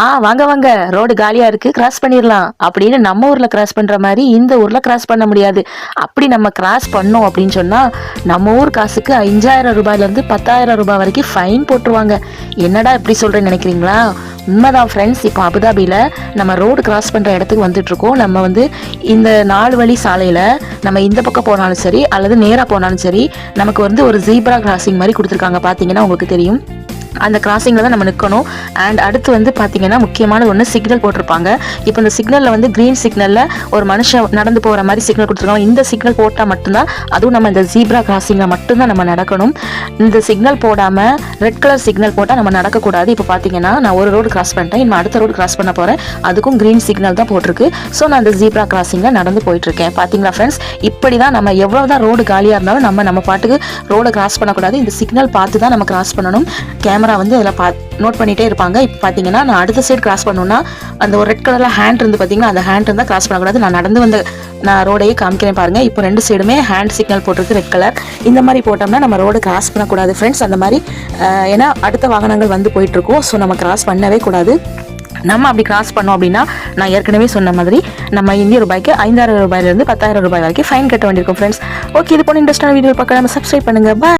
ஆ வாங்க வாங்க. ரோடு காலியா இருக்கு. கிராஸ் பண்ணிடலாம் அப்படின்னு நம்ம ஊர்ல கிராஸ் பண்ற மாதிரி இந்த ஊர்ல கிராஸ் பண்ண முடியாது. அப்படி நம்ம கிராஸ் பண்ணோம் அப்படின்னு சொன்னா நம்ம ஊர் காசுக்கு அஞ்சாயிரம் ரூபாயில இருந்து பத்தாயிரம் ரூபாய் வரைக்கும் ஃபைன் போட்டுருவாங்க. என்னடா இப்படி சொல்றேன்னு நினைக்கிறீங்களா? உண்மைதான் ஃப்ரெண்ட்ஸ் இப்போ அபுதாபியில் நம்ம ரோடு கிராஸ் பண்ணுற இடத்துக்கு வந்துட்டுருக்கோம். நம்ம வந்து இந்த நாலு வழி சாலையில் நம்ம இந்த பக்கம் போனாலும் சரி அல்லது நேராக போனாலும் சரி நமக்கு வந்து ஒரு ஜீப்ரா கிராசிங் மாதிரி கொடுத்துருக்காங்க. பார்த்தீங்கன்னா உங்களுக்கு தெரியும். அந்த கிராசிங்கில் தான் நம்ம நிற்கணும் அண்ட் அடுத்து வந்து பார்த்தீங்கன்னா முக்கியமான ஒன்று சிக்னல் போட்டிருப்பாங்க. இப்போ இந்த சிக்னலில் வந்து க்ரீன் சிக்னலில் ஒரு மனுஷன் நடந்து போகிற மாதிரி சிக்னல் கொடுத்துருக்காங்க. இந்த சிக்னல் போட்டால் மட்டும்தான் அதுவும் நம்ம இந்த ஜீப்ரா கிராசிங்கில் மட்டும்தான் நம்ம நடக்கணும். இந்த சிக்னல் போடாமல் ரெட் கலர் சிக்னல் போட்டால் நம்ம நடக்கக்கூடாது. இப்போ பார்த்தீங்கன்னா நான் ஒரு ரோடு கிராஸ் பண்ணிட்டேன். இன்னும் அடுத்த ரோடு கிராஸ் பண்ண போகிறேன் அதுக்கும் க்ரீன் சிக்னல் தான் போட்டிருக்கு. ஸோ நான் அந்த ஜீப்ரா கிராசிங்கில் நடந்து போயிட்டுருக்கேன். பார்த்தீங்களா ஃப்ரெண்ட்ஸ் இப்படி தான் நம்ம எவ்வளோ தான் ரோடு காலியாக இருந்தாலும் நம்ம நம்ம பாட்டுக்கு ரோடை கிராஸ் பண்ணக்கூடாது. இந்த சிக்னல் பார்த்து தான் நம்ம கிராஸ் பண்ணணும். கேமரா கேமரா வந்து அதில் பா நோட் பண்ணிகிட்டே இருப்பாங்க. இப்போ பார்த்தீங்கன்னா நான் அடுத்த சைடு கிராஸ் பண்ணணும்னா அந்த ஒரு ரெட் கலரில் ஹேண்ட் இருந்து பார்த்தீங்கன்னா அந்த ஹேண்ட் இருந்தால் கிராஸ் பண்ணக்கூடாது. நான் நடந்து வந்த நான் ரோடையே காமிக்கிறேன் பாருங்கள் இப்போ ரெண்டு சைடுமே ஹேண்ட் சிக்னல் போட்டிருக்கு ரெட் கலர் இந்த மாதிரி போட்டோம்னா நம்ம ரோடு கிராஸ் பண்ணக்கூடாது ஃப்ரெண்ட்ஸ் அந்த மாதிரி ஏன்னா அடுத்த வாகனங்கள் வந்து போயிட்டுருக்கோம். ஸோ நம்ம கிராஸ் பண்ணவே கூடாது. நம்ம அப்படி கிராஸ் பண்ணோம் அப்படின்னா நான் ஏற்கனவே சொன்ன மாதிரி நம்ம இந்திய ரூபாய்க்கு ஐந்தாயிரம் ரூபாயிலிருந்து பத்தாயிரம் ரூபாய் வரைக்கும் ஃபைன் கட்ட வேண்டியிருக்கும் ஃப்ரெண்ட்ஸ் ஓகே இது போன இன்ட்ரெஸ்டான வீடியோ பார்க்க நம்ம சப்ஸ்கிரைப் பண்ணுங்க. பாய்